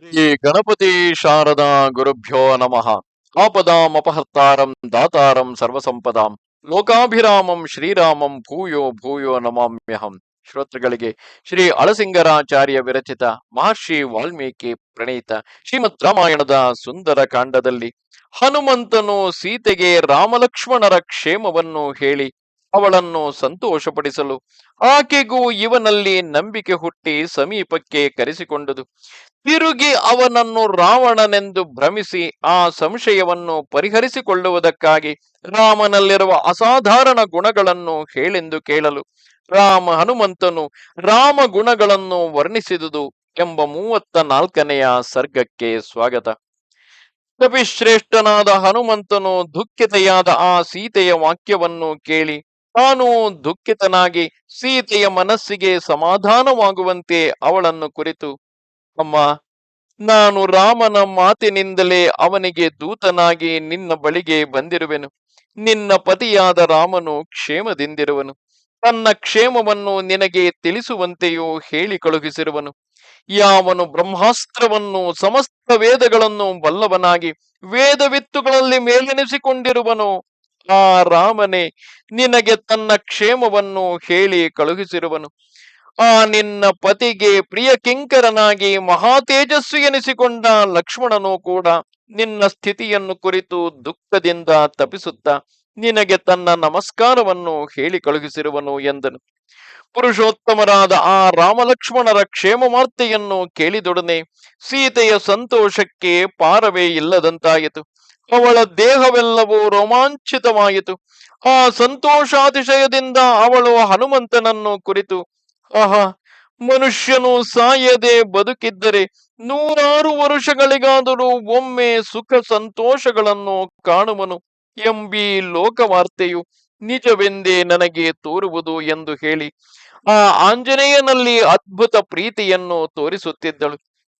ಶ್ರೀ ಗಣಪತಿ ಶಾರದಾ ಗುರುಭ್ಯೋ ನಮಃ. ಆಪದಾಮಪಹರ್ತಾರಂ ದಾತಾರಂ ಸರ್ವಸಂಪದಾಂ. ಲೋಕಾಭಿರಾಮಂ ಶ್ರೀರಾಮಂ ಭೂಯೋ ಭೂಯೋ ನಮಾಮ್ಯಹಂ. ಶ್ರೋತೃಗಳಿಗೆ ಶ್ರೀ ಅಳಸಿಂಗರಾಚಾರ್ಯ ವಿರಚಿತ ಮಹರ್ಷಿ ವಾಲ್ಮೀಕಿ ಪ್ರಣೀತ ಶ್ರೀಮದ್ ರಾಮಾಯಣದ ಸುಂದರ ಕಾಂಡದಲ್ಲಿ ಹನುಮಂತನು ಸೀತೆಗೆ ರಾಮಲಕ್ಷ್ಮಣರ ಕ್ಷೇಮವನ್ನು ಹೇಳಿ ಅವಳನ್ನು ಸಂತೋಷಪಡಿಸಲು. ಆಕೆಗೂ ಇವನಲ್ಲಿ ನಂಬಿಕೆ ಹುಟ್ಟಿ ಸಮೀಪಕ್ಕೆ ಕರೆಸಿಕೊಂಡುದು. ತಿರುಗಿ ಅವನನ್ನು ರಾವಣನೆಂದು ಭ್ರಮಿಸಿ ಆ ಸಂಶಯವನ್ನು ಪರಿಹರಿಸಿಕೊಳ್ಳುವುದಕ್ಕಾಗಿ ರಾಮನಲ್ಲಿರುವ ಅಸಾಧಾರಣ ಗುಣಗಳನ್ನು ಹೇಳೆಂದು ಕೇಳಲು. ರಾಮ ಹನುಮಂತನು ರಾಮ ಗುಣಗಳನ್ನು ವರ್ಣಿಸಿದುದು ಎಂಬ ಮೂವತ್ತ ನಾಲ್ಕನೆಯ ಸರ್ಗಕ್ಕೆ ಸ್ವಾಗತ. ಕಪಿಶ್ರೇಷ್ಠನಾದ ಹನುಮಂತನು ದುಃಖಿತೆಯಾದ ಆ ಸೀತೆಯ ವಾಕ್ಯವನ್ನು ಕೇಳಿ ತಾನು ದುಃಖಿತನಾಗಿ ಸೀತೆಯ ಮನಸ್ಸಿಗೆ ಸಮಾಧಾನವಾಗುವಂತೆ ಅವಳನ್ನು ಕುರಿತು, ಅಮ್ಮ, ನಾನು ರಾಮನ ಮಾತಿನಿಂದಲೇ ಅವನಿಗೆ ದೂತನಾಗಿ ನಿನ್ನ ಬಳಿಗೆ ಬಂದಿರುವೆನು. ನಿನ್ನ ಪತಿಯಾದ ರಾಮನು ಕ್ಷೇಮದಿಂದಿರುವನು. ತನ್ನ ಕ್ಷೇಮವನ್ನು ನಿನಗೆ ತಿಳಿಸುವಂತೆಯೂ ಹೇಳಿ ಕಳುಹಿಸಿರುವನು ಯಾವನು ಬ್ರಹ್ಮಾಸ್ತ್ರವನ್ನು ಸಮಸ್ತ ವೇದಗಳನ್ನು ಬಲ್ಲವನಾಗಿ ವೇದವಿತ್ತುಗಳಲ್ಲಿ ಮೇಲೆನಿಸಿಕೊಂಡಿರುವನೋ. ಆ ರಾಮನೇ, ನಿನಗೆ ತನ್ನ ಕ್ಷೇಮವನ್ನು ಹೇಳಿ ಕಳುಹಿಸಿರುವನು. ಆ ನಿನ್ನ ಪತಿಗೆ ಪ್ರಿಯ ಕಿಂಕರನಾಗಿ ಮಹಾ ತೇಜಸ್ವಿ ಎನಿಸಿಕೊಂಡ ಲಕ್ಷ್ಮಣನು ಕೂಡ ನಿನ್ನ ಸ್ಥಿತಿಯನ್ನು ಕುರಿತು ದುಃಖದಿಂದ ತಪಿಸುತ್ತಾ ನಿನಗೆ ತನ್ನ ನಮಸ್ಕಾರವನ್ನು ಹೇಳಿ ಕಳುಹಿಸಿರುವನು ಎಂದನು. ಪುರುಷೋತ್ತಮರಾದ ಆ ರಾಮಲಕ್ಷ್ಮಣರ ಕ್ಷೇಮವಾರ್ತೆಯನ್ನು ಕೇಳಿದೊಡನೆ ಸೀತೆಯ ಸಂತೋಷಕ್ಕೆ ಪಾರವೇ ಇಲ್ಲದಂತಾಯಿತು. ಅವಳ ದೇಹವೆಲ್ಲವೂ ರೋಮಾಂಚಿತವಾಯಿತು. ಆ ಸಂತೋಷಾತಿಶಯದಿಂದ ಅವಳು ಹನುಮಂತನನ್ನು ಕುರಿತು, ಆಹಾ, ಮನುಷ್ಯನು ಸಾಯದೆ ಬದುಕಿದ್ದರೆ ನೂರಾರು ವರುಷಗಳಿಗಾದರೂ ಒಮ್ಮೆ ಸುಖ ಸಂತೋಷಗಳನ್ನು ಕಾಣುವನು ಎಂಬಿ ಲೋಕವಾರ್ತೆಯು ನಿಜವೆಂದೇ ನನಗೆ ತೋರುವುದು ಎಂದು ಹೇಳಿ ಆ ಆಂಜನೇಯನಲ್ಲಿ ಅದ್ಭುತ ಪ್ರೀತಿಯನ್ನು ತೋರಿಸುತ್ತಿದ್ದಳು.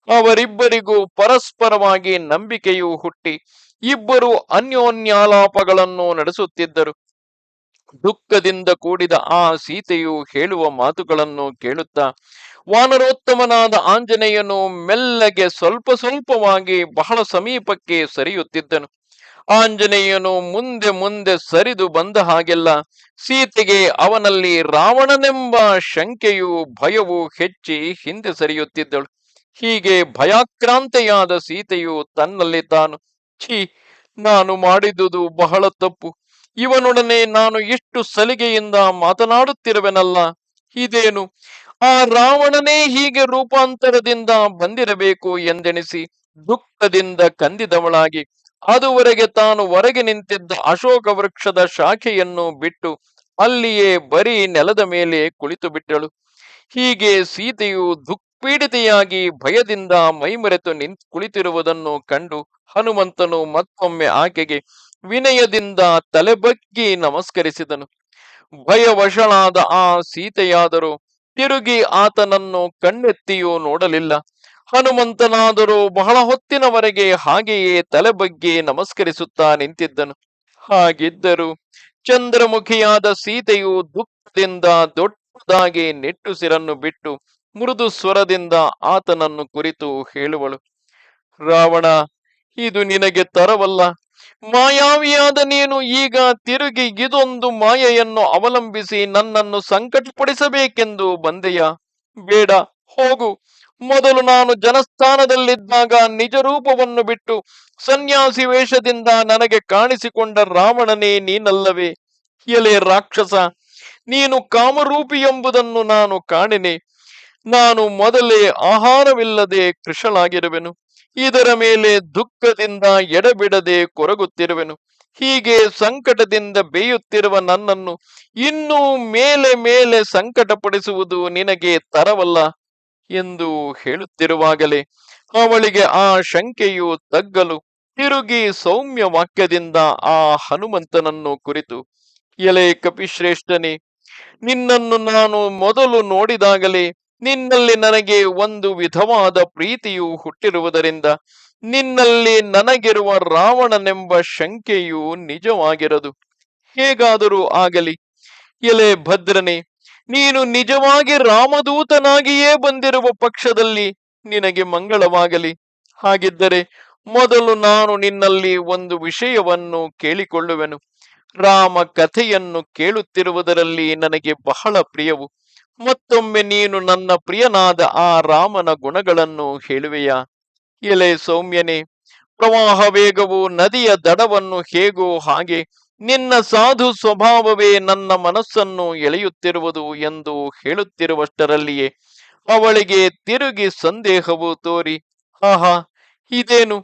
ಅವರಿಬ್ಬರಿಗೂ ಪರಸ್ಪರವಾಗಿ ನಂಬಿಕೆಯು ಹುಟ್ಟಿ ಇಬ್ಬರು ಅನ್ಯೋನ್ಯಾಲಾಪಗಳನ್ನು ನಡೆಸುತ್ತಿದ್ದರು. ದುಃಖದಿಂದ ಕೂಡಿದ ಆ ಸೀತೆಯು ಹೇಳುವ ಮಾತುಗಳನ್ನು ಕೇಳುತ್ತಾ ವಾನರೋತ್ತಮನಾದ ಆಂಜನೇಯನು ಮೆಲ್ಲಗೆ ಸ್ವಲ್ಪ ಸ್ವಲ್ಪವಾಗಿ ಬಹಳ ಸಮೀಪಕ್ಕೆ ಸರಿಯುತ್ತಿದ್ದನು. ಆಂಜನೇಯನು ಮುಂದೆ ಮುಂದೆ ಸರಿದು ಬಂದ ಹಾಗೆಲ್ಲ ಸೀತೆಗೆ ಅವನಲ್ಲಿ ರಾವಣನೆಂಬ ಶಂಕೆಯು ಭಯವು ಹೆಚ್ಚಿ ಹಿಂದೆ ಸರಿಯುತ್ತಿದ್ದಳು. ಹೀಗೆ ಭಯಾಕ್ರಾಂತೆಯಾದ ಸೀತೆಯು ತನ್ನಲ್ಲಿ ತಾನು, ಛೀ, ನಾನು ಮಾಡಿದುದು ಬಹಳ ತಪ್ಪು. ಇವನೊಡನೆ ನಾನು ಇಷ್ಟು ಸಲಿಗೆಯಿಂದ ಮಾತನಾಡುತ್ತಿರುವೆನಲ್ಲ, ಇದೇನು? ಆ ರಾವಣನೇ ಹೀಗೆ ರೂಪಾಂತರದಿಂದ ಬಂದಿರಬೇಕು ಎಂದೆಣಿಸಿ ದುಃಖದಿಂದ ಕಂದಿದವಳಾಗಿ ಅದುವರೆಗೆ ತಾನು ಹೊರಗೆ ನಿಂತಿದ್ದ ಅಶೋಕ ವೃಕ್ಷದ ಶಾಖೆಯನ್ನು ಬಿಟ್ಟು ಅಲ್ಲಿಯೇ ಬರೀ ನೆಲದ ಮೇಲೆ ಕುಳಿತು ಬಿಟ್ಟಳು. ಹೀಗೆ ಸೀತೆಯು ದುಃಖಪೀಡಿತೆಯಾಗಿ ಭಯದಿಂದ ಮೈಮರೆತು ನಿಂತ್ ಕುಳಿತಿರುವುದನ್ನು ಕಂಡು ಹನುಮಂತನು ಮತ್ತೊಮ್ಮೆ ಆಕೆಗೆ ವಿನಯದಿಂದ ತಲೆಬಗ್ಗಿ ನಮಸ್ಕರಿಸಿದನು. ಭಯವಶಳಾದ ಆ ಸೀತೆಯಾದರೂ ತಿರುಗಿ ಆತನನ್ನು ಕಣ್ಣೆತ್ತಿಯೂ ನೋಡಲಿಲ್ಲ. ಹನುಮಂತನಾದರೂ ಬಹಳ ಹೊತ್ತಿನವರೆಗೆ ಹಾಗೆಯೇ ತಲೆಬಗ್ಗಿ ನಮಸ್ಕರಿಸುತ್ತಾ ನಿಂತಿದ್ದನು. ಹಾಗಿದ್ದರು ಚಂದ್ರಮುಖಿಯಾದ ಸೀತೆಯು ದುಃಖದಿಂದ ದೊಡ್ಡದಾಗಿ ನಿಟ್ಟುಸಿರನ್ನು ಬಿಟ್ಟು ಮೃದು ಸ್ವರದಿಂದ ಆತನನ್ನು ಕುರಿತು ಹೇಳುವಳು. ರಾವಣ, ಇದು ನಿನಗೆ ತರವಲ್ಲ. ಮಾಯಾವಿಯಾದ ನೀನು ಈಗ ತಿರುಗಿ ಇದೊಂದು ಮಾಯೆಯನ್ನು ಅವಲಂಬಿಸಿ ನನ್ನನ್ನು ಸಂಕಟಪಡಿಸಬೇಕೆಂದು ಬಂದೆಯ? ಬೇಡ, ಹೋಗು. ಮೊದಲು ನಾನು ಜನಸ್ಥಾನದಲ್ಲಿದ್ದಾಗ ನಿಜ ರೂಪವನ್ನು ಬಿಟ್ಟು ಸನ್ಯಾಸಿ ವೇಷದಿಂದ ನನಗೆ ಕಾಣಿಸಿಕೊಂಡ ರಾವಣನೇ ನೀನಲ್ಲವೇ? ಎಲೆ ರಾಕ್ಷಸ, ನೀನು ಕಾಮರೂಪಿ ಎಂಬುದನ್ನು ನಾನು ಕಾಣೆನೆ. ನಾನು ಮೊದಲೇ ಆಹಾರವಿಲ್ಲದೆ ಕೃಷಳಾಗಿರುವೆನು. ಇದರ ಮೇಲೆ ದುಃಖದಿಂದ ಎಡಬಿಡದೆ ಕೊರಗುತ್ತಿರುವೆನು. ಹೀಗೆ ಸಂಕಟದಿಂದ ಬೇಯುತ್ತಿರುವ ನನ್ನನ್ನು ಇನ್ನೂ ಮೇಲೆ ಮೇಲೆ ಸಂಕಟಪಡಿಸುವುದು ನಿನಗೆ ತರವಲ್ಲ. ಎಂದು ಹೇಳುತ್ತಿರುವಾಗಲೇ ಅವಳಿಗೆ ಆ ಶಂಕೆಯು ತಗ್ಗಲು ತಿರುಗಿ ಸೌಮ್ಯ ವಾಕ್ಯದಿಂದ ಆ ಹನುಮಂತನನ್ನು ಕುರಿತು, ಎಲೆ ಕಪಿಶ್ರೇಷ್ಠನೇ, ನಿನ್ನನ್ನು ನಾನು ಮೊದಲು ನೋಡಿದಾಗಲೇ ನಿನ್ನಲ್ಲಿ ನನಗೆ ಒಂದು ವಿಧವಾದ ಪ್ರೀತಿಯು ಹುಟ್ಟಿರುವುದರಿಂದ ನಿನ್ನಲ್ಲಿ ನನಗಿರುವ ರಾವಣನೆಂಬ ಶಂಕೆಯು ನಿಜವಾಗಿರದು. ಹೇಗಾದರೂ ಆಗಲಿ, ಎಲೆ ಭದ್ರನೇ ನೀನು ನಿಜವಾಗಿ ರಾಮದೂತನಾಗಿಯೇ ಬಂದಿರುವ ಪಕ್ಷದಲ್ಲಿ ನಿನಗೆ ಮಂಗಳವಾಗಲಿ. ಹಾಗಿದ್ದರೆ ಮೊದಲು ನಾನು ನಿನ್ನಲ್ಲಿ ಒಂದು ವಿಷಯವನ್ನು ಕೇಳಿಕೊಳ್ಳುವೆನು. ರಾಮ ಕಥೆಯನ್ನು ಕೇಳುತ್ತಿರುವುದರಲ್ಲಿ ನನಗೆ ಬಹಳ ಪ್ರಿಯವು. ಮತ್ತೊಮ್ಮೆ ನೀನು ನನ್ನ ಪ್ರಿಯನಾದ ಆ ರಾಮನ ಗುಣಗಳನ್ನು ಹೇಳುವೆಯಾ? ಎಲೆ ಸೌಮ್ಯನೇ, ಪ್ರವಾಹ ವೇಗವು ನದಿಯ ದಡವನ್ನು ಹೇಗೋ ಹಾಗೆ ನಿನ್ನ ಸಾಧು ಸ್ವಭಾವವೇ ನನ್ನ ಮನಸ್ಸನ್ನು ಎಳೆಯುತ್ತಿರುವುದು ಎಂದು ಹೇಳುತ್ತಿರುವಷ್ಟರಲ್ಲಿಯೇ ಅವಳಿಗೆ ತಿರುಗಿ ಸಂದೇಹವು ತೋರಿ, ಆಹಾ, ಇದೇನು?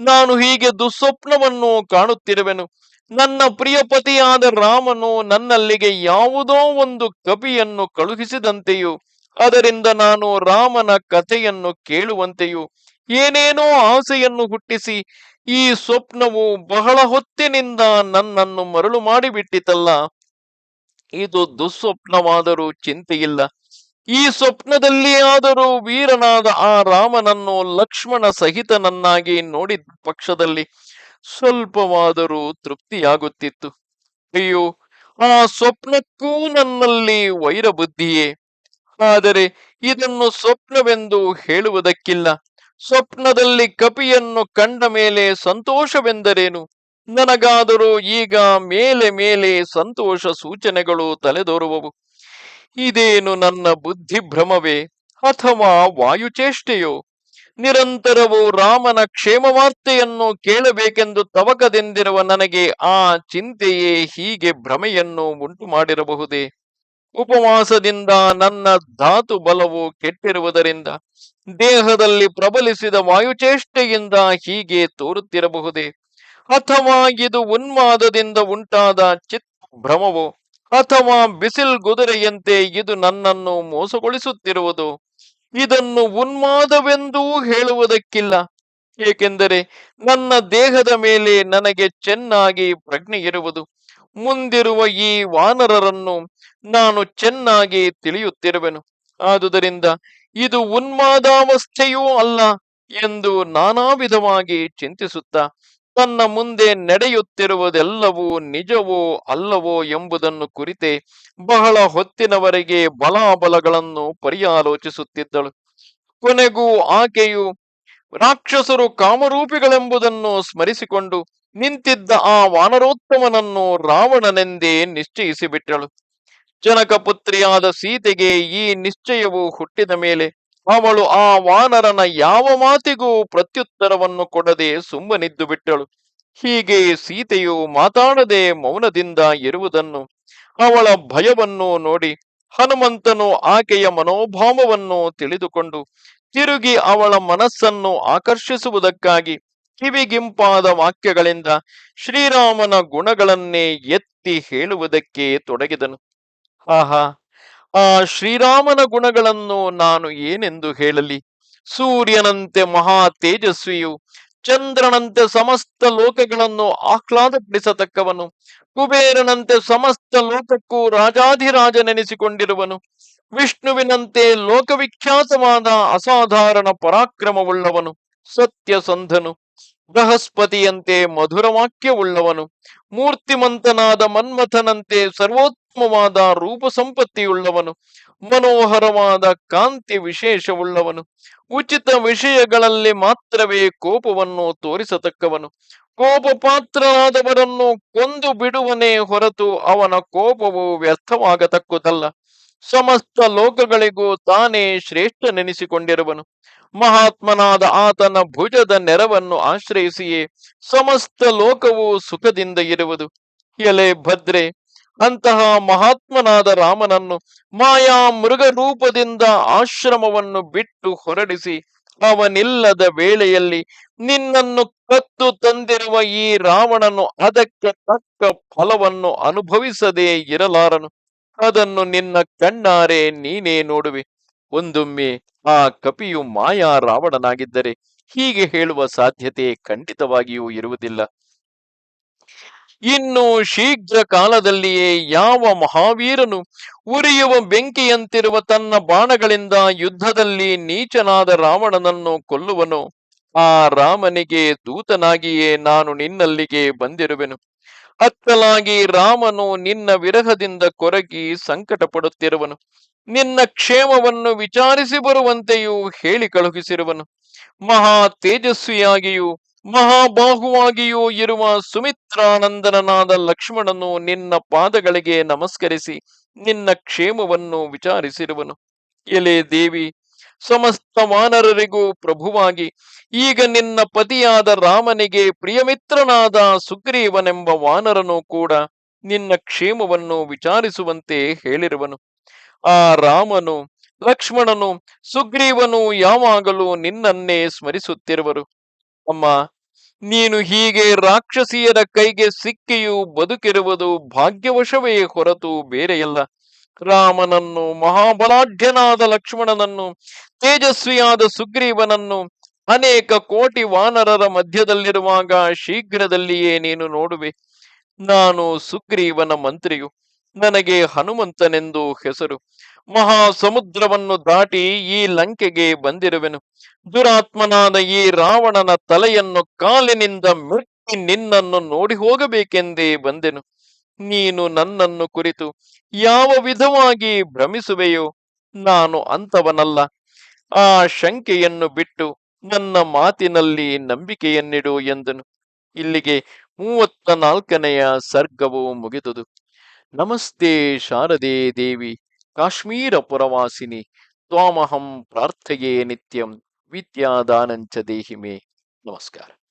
ನಾನು ಹೀಗೆ ದುಸ್ವಪ್ನವನ್ನು ಕಾಣುತ್ತಿರುವೆನು. ನನ್ನ ಪ್ರಿಯಪತಿಯಾದ ರಾಮನು ನನ್ನಲ್ಲಿಗೆ ಯಾವುದೋ ಒಂದು ಕವಿಯನ್ನು ಕಳುಹಿಸಿದಂತೆಯೂ, ಅದರಿಂದ ನಾನು ರಾಮನ ಕಥೆಯನ್ನು ಕೇಳುವಂತೆಯೂ ಏನೇನೋ ಆಸೆಯನ್ನು ಹುಟ್ಟಿಸಿ ಈ ಸ್ವಪ್ನವು ಬಹಳ ಹೊತ್ತಿನಿಂದ ನನ್ನನ್ನು ಮರಳು ಮಾಡಿಬಿಟ್ಟಿತಲ್ಲ. ಇದು ದುಸ್ವಪ್ನವಾದರೂ ಚಿಂತೆಯಿಲ್ಲ. ಈ ಸ್ವಪ್ನದಲ್ಲಿ ಆದರೂ ವೀರನಾದ ಆ ರಾಮನನ್ನು ಲಕ್ಷ್ಮಣ ಸಹಿತನನ್ನಾಗಿ ನೋಡಿದ ಪಕ್ಷದಲ್ಲಿ ಸ್ವಲ್ಪವಾದರೂ ತೃಪ್ತಿಯಾಗುತ್ತಿತ್ತು. ಅಯ್ಯೋ, ಆ ಸ್ವಪ್ನಕ್ಕೂ ನನ್ನಲ್ಲಿ ವೈರ ಬುದ್ಧಿಯೇ ಆದರೆ ಇದನ್ನು ಸ್ವಪ್ನವೆಂದು ಹೇಳುವುದಕ್ಕಿಲ್ಲ. ಸ್ವಪ್ನದಲ್ಲಿ ಕಪಿಯನ್ನು ಕಂಡ ಮೇಲೆ ಸಂತೋಷವೆಂದರೇನು? ನನಗಾದರೂ ಈಗ ಮೇಲೆ ಮೇಲೆ ಸಂತೋಷ ಸೂಚನೆಗಳು ತಲೆದೋರುವವು. ಇದೇನು ನನ್ನ ಬುದ್ಧಿಭ್ರಮವೇ ಅಥವಾ ವಾಯುಚೇಷ್ಟೆಯೋ? ನಿರಂತರವೂ ರಾಮನ ಕ್ಷೇಮವಾರ್ತೆಯನ್ನು ಕೇಳಬೇಕೆಂದು ತವಕದೆಂದಿರುವ ನನಗೆ ಆ ಚಿಂತೆಯೇ ಹೀಗೆ ಭ್ರಮೆಯನ್ನು ಉಂಟು ಮಾಡಿರಬಹುದೇ ಉಪವಾಸದಿಂದ ನನ್ನ ಧಾತು ಬಲವು ಕೆಟ್ಟಿರುವುದರಿಂದ, ದೇಹದಲ್ಲಿ ಪ್ರಬಲಿಸಿದ ವಾಯುಚೇಷ್ಟೆಯಿಂದ ಹೀಗೆ ತೋರುತ್ತಿರಬಹುದೇ? ಅಥವಾ ಇದು ಉನ್ಮಾದದಿಂದ ಉಂಟಾದ ಚಿತ್ ಭ್ರಮವೋ ಅಥವಾ ಬಿಸಿಲ್ ಗುದುರೆಯಂತೆ ಇದು ನನ್ನನ್ನು ಮೋಸಗೊಳಿಸುತ್ತಿರುವುದು? ಇದನ್ನು ಉನ್ಮಾದವೆಂದೂ ಹೇಳುವುದಕ್ಕಿಲ್ಲ. ಏಕೆಂದರೆ ನನ್ನ ದೇಹದ ಮೇಲೆ ನನಗೆ ಚೆನ್ನಾಗಿ ಪ್ರಜ್ಞೆ ಇರುವುದು ಮುಂದಿರುವ ಈ ವಾನರರನ್ನು ನಾನು ಚೆನ್ನಾಗಿ ತಿಳಿಯುತ್ತಿರುವೆನು. ಆದುದರಿಂದ ಇದು ಉನ್ಮಾದಾವಸ್ಥೆಯೂ ಅಲ್ಲ ಎಂದು ನಾನಾ ವಿಧವಾಗಿ ಚಿಂತಿಸುತ್ತಾ ತನ್ನ ಮುಂದೆ ನಡೆಯುತ್ತಿರುವುದೆಲ್ಲವೂ ನಿಜವೋ ಅಲ್ಲವೋ ಎಂಬುದನ್ನು ಕುರಿತೆ ಬಹಳ ಹೊತ್ತಿನವರೆಗೆ ಬಲಾಬಲಗಳನ್ನು ಪರ್ಯಾಲೋಚಿಸುತ್ತಿದ್ದಳು. ಕೊನೆಗೂ ಆಕೆಯು ರಾಕ್ಷಸರು ಕಾಮರೂಪಿಗಳೆಂಬುದನ್ನು ಸ್ಮರಿಸಿಕೊಂಡು ನಿಂತಿದ್ದ ಆ ವಾನರೋತ್ತಮನನ್ನು ರಾವಣನೆಂದೇ ನಿಶ್ಚಯಿಸಿಬಿಟ್ಟಳು. ಜನಕ ಪುತ್ರಿಯಾದ ಸೀತೆಗೆ ಈ ನಿಶ್ಚಯವು ಹುಟ್ಟಿದ ಮೇಲೆ ಅವಳು ಆ ವಾನರನ ಯಾವ ಮಾತಿಗೂ ಪ್ರತ್ಯುತ್ತರವನ್ನು ಕೊಡದೆ ಸುಮ್ಮನಿದ್ದು ಬಿಟ್ಟಳು. ಹೀಗೆ ಸೀತೆಯು ಮಾತಾಡದೆ ಮೌನದಿಂದ ಇರುವುದನ್ನು, ಅವಳ ಭಯವನ್ನು ನೋಡಿ ಹನುಮಂತನು ಆಕೆಯ ಮನೋಭಾವವನ್ನು ತಿಳಿದುಕೊಂಡು ತಿರುಗಿ ಅವಳ ಮನಸ್ಸನ್ನು ಆಕರ್ಷಿಸುವುದಕ್ಕಾಗಿ ಕಿವಿಗಿಂಪಾದ ವಾಕ್ಯಗಳಿಂದ ಶ್ರೀರಾಮನ ಗುಣಗಳನ್ನೇ ಎತ್ತಿ ಹೇಳುವುದಕ್ಕೆ ತೊಡಗಿದನು. ಆಹಾ, ಆ ಶ್ರೀರಾಮನ ಗುಣಗಳನ್ನು ನಾನು ಏನೆಂದು ಹೇಳಲಿ? ಸೂರ್ಯನಂತೆ ಮಹಾ ತೇಜಸ್ವಿಯು, ಚಂದ್ರನಂತೆ ಸಮಸ್ತ ಲೋಕಗಳನ್ನು ಆಹ್ಲಾದಪಡಿಸತಕ್ಕವನು, ಕುಬೇರನಂತೆ ಸಮಸ್ತ ಲೋಕಕ್ಕೂ ರಾಜಾಧಿರಾಜನೆನಿಸಿಕೊಂಡಿರುವನು, ವಿಷ್ಣುವಿನಂತೆ ಲೋಕವಿಖ್ಯಾತವಾದ ಅಸಾಧಾರಣ ಪರಾಕ್ರಮವುಳ್ಳವನು, ಸತ್ಯಸಂಧನು. ಬೃಹಸ್ಪತಿಯಂತೆ ಮಧುರ ವಾಕ್ಯವುಳ್ಳವನು ಮೂರ್ತಿಮಂತನಾದ ಮನ್ಮಥನಂತೆ ಸರ್ವೋತ್ತಮವಾದ ರೂಪ ಸಂಪತ್ತಿಯುಳ್ಳವನು ಮನೋಹರವಾದ ಕಾಂತಿ ವಿಶೇಷವುಳ್ಳವನು, ಉಚಿತ ವಿಷಯಗಳಲ್ಲಿ ಮಾತ್ರವೇ ಕೋಪವನ್ನು ತೋರಿಸತಕ್ಕವನು. ಕೋಪ ಪಾತ್ರರಾದವರನ್ನು ಕೊಂದು ಬಿಡುವನೇ ಹೊರತು ಅವನ ಕೋಪವು ವ್ಯರ್ಥವಾಗತಕ್ಕುದಲ್ಲ. ಸಮಸ್ತ ಲೋಕಗಳಿಗೂ ತಾನೇ ಶ್ರೇಷ್ಠನೆನಿಸಿಕೊಂಡಿರುವನು. ಮಹಾತ್ಮನಾದ ಆತನ ಭುಜದ ನೆರವನ್ನು ಆಶ್ರಯಿಸಿಯೇ ಸಮಸ್ತ ಲೋಕವು ಸುಖದಿಂದ ಇರುವುದು. ಎಲೆ ಭದ್ರೆ, ಅಂತಹ ಮಹಾತ್ಮನಾದ ರಾಮನನ್ನು ಮಾಯಾ ಮೃಗ ರೂಪದಿಂದ ಆಶ್ರಮವನ್ನು ಬಿಟ್ಟು ಹೊರಡಿಸಿ ಅವನಿಲ್ಲದ ವೇಳೆಯಲ್ಲಿ ನಿನ್ನನ್ನು ಕತ್ತು ತಂದಿರುವ ಈ ರಾವಣನು ಅದಕ್ಕೆ ತಕ್ಕ ಫಲವನ್ನು ಅನುಭವಿಸದೇ ಇರಲಾರನು. ಅದನ್ನು ನಿನ್ನ ಕಣ್ಣಾರೆ ನೀನೇ ನೋಡುವೆ. ಒಂದೊಮ್ಮೆ ಆ ಕಪಿಯು ಮಾಯಾ ರಾವಣನಾಗಿದ್ದರೆ ಹೀಗೆ ಹೇಳುವ ಸಾಧ್ಯತೆ ಖಂಡಿತವಾಗಿಯೂ ಇರುವುದಿಲ್ಲ. ಇನ್ನು ಶೀಘ್ರ ಕಾಲದಲ್ಲಿಯೇ ಯಾವ ಮಹಾವೀರನು ಉರಿಯುವ ಬೆಂಕಿಯಂತಿರುವ ತನ್ನ ಬಾಣಗಳಿಂದ ಯುದ್ಧದಲ್ಲಿ ನೀಚನಾದ ರಾವಣನನ್ನು ಕೊಲ್ಲುವನು, ಆ ರಾಮನಿಗೆ ದೂತನಾಗಿಯೇ ನಾನು ನಿನ್ನಲ್ಲಿಗೆ ಬಂದಿರುವೆನು. ಅತ್ತಲಾಗಿ ರಾಮನು ನಿನ್ನ ವಿರಹದಿಂದ ಕೊರಗಿ ಸಂಕಟ ಪಡುತ್ತಿರುವನು ನಿನ್ನ ಕ್ಷೇಮವನ್ನು ವಿಚಾರಿಸಿ ಬರುವಂತೆಯೂ ಹೇಳಿ ಕಳುಹಿಸಿರುವನು. ಮಹಾ ತೇಜಸ್ವಿಯಾಗಿಯೂ ಮಹಾಬಾಹುವಾಗಿಯೂ ಇರುವ ಸುಮಿತ್ರಾನಂದನಾದ ಲಕ್ಷ್ಮಣನು ನಿನ್ನ ಪಾದಗಳಿಗೆ ನಮಸ್ಕರಿಸಿ ನಿನ್ನ ಕ್ಷೇಮವನ್ನು ವಿಚಾರಿಸಿರುವನು. ಎಲೆ ದೇವಿ ಸಮಸ್ತ ವಾನರರಿಗೂ ಪ್ರಭುವಾಗಿ, ಈಗ ನಿನ್ನ ಪತಿಯಾದ ರಾಮನಿಗೆ ಪ್ರಿಯಮಿತ್ರನಾದ ಸುಗ್ರೀವನೆಂಬ ವಾನರನು ಕೂಡ ನಿನ್ನ ಕ್ಷೇಮವನ್ನು ವಿಚಾರಿಸುವಂತೆ ಹೇಳಿರುವನು. ಆ ರಾಮನು, ಲಕ್ಷ್ಮಣನು, ಸುಗ್ರೀವನು ಯಾವಾಗಲೂ ನಿನ್ನನ್ನೇ ಸ್ಮರಿಸುತ್ತಿರುವರು. ಅಮ್ಮ, ನೀನು ಹೀಗೆ ರಾಕ್ಷಸಿಯರ ಕೈಗೆ ಸಿಕ್ಕಿಯೂ ಬದುಕಿರುವುದು ಭಾಗ್ಯವಶವೇ ಹೊರತು ಬೇರೆಯಲ್ಲ. ರಾಮನನ್ನು ಮಹಾಬಲಾಢ್ಯನಾದ ಲಕ್ಷ್ಮಣನನ್ನು ತೇಜಸ್ವಿಯಾದ ಸುಗ್ರೀವನನ್ನು ಅನೇಕ ಕೋಟಿ ವಾನರರ ಮಧ್ಯದಲ್ಲಿರುವಾಗ ಶೀಘ್ರದಲ್ಲಿಯೇ ನೀನು ನೋಡುವೆ. ನಾನು ಸುಗ್ರೀವನ ಮಂತ್ರಿಯು, ನನಗೆ ಹನುಮಂತನೆಂದು ಹೆಸರು. ಮಹಾ ಸಮುದ್ರವನ್ನು ದಾಟಿ ಈ ಲಂಕೆಗೆ ಬಂದಿರುವೆನು. ದುರಾತ್ಮನಾದ ಈ ರಾವಣನ ತಲೆಯನ್ನು ಕಾಲಿನಿಂದ ಮೆಟ್ಟಿ ನಿನ್ನನ್ನು ನೋಡಿ ಹೋಗಬೇಕೆಂದೇ ಬಂದೆನು. ನೀನು ನನ್ನನ್ನು ಕುರಿತು ಯಾವ ವಿಧವಾಗಿ ಭ್ರಮಿಸುವೆಯೋ, ನಾನು ಅಂತವನಲ್ಲ ಆ ಶಂಕೆಯನ್ನು ಬಿಟ್ಟು ನನ್ನ ಮಾತಿನಲ್ಲಿ ನಂಬಿಕೆಯನ್ನಿಡು ಎಂದನು. ಇಲ್ಲಿಗೆ ಮೂವತ್ತ ನಾಲ್ಕನೆಯ ಸರ್ಗವು ಮುಗಿದುದು. ನಮಸ್ತೆ ಶಾರದೆ ದೇವಿ, ಕಾಶ್ಮೀರ ಪುರವಾಸಿನಿ, ತ್ವಾಮಹಂ ಪ್ರಾರ್ಥಯೇ ನಿತ್ಯಂ, ವಿದ್ಯಾದಾನಂಚ ದೇಹಿಮೆ. ನಮಸ್ಕಾರ.